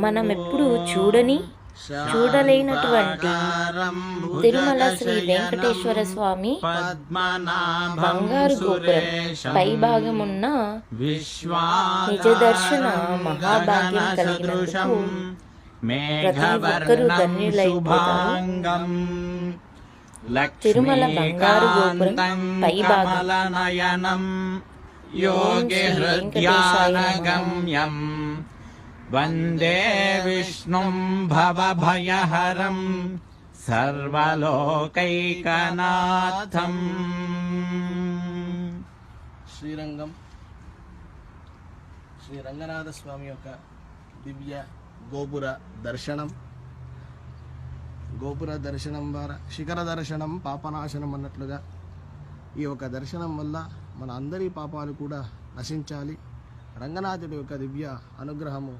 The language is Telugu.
మనం ఎప్పుడు చూడని చూడలేనటువంటి తిరుమల శ్రీ వెంకటేశ్వర స్వామి బంగారు గోపురం పై భాగమున్న నిజ దర్శన మహాభాగ్యం కలిగినందుకు ప్రతి ఒక్కరూ ధన్యులైపోతారు. తిరుమల బంగారు గోపురం పై భాగం నయనం యోగి యోగి హృద్యానగమ్యం వందే విష్ణుం భవభయహరం సర్వలోకైకనాథం శ్రీరంగం శ్రీ రంగనాథ స్వామి యొక్క దివ్య గోపుర దర్శనం. గోపుర దర్శనం ద్వారా శిఖర దర్శనం పాపనాశనం అన్నట్లుగా ఈ యొక్క దర్శనం వల్ల మన అందరి పాపాలు కూడా నశించాలి. రంగనాథుడి యొక్క దివ్య అనుగ్రహము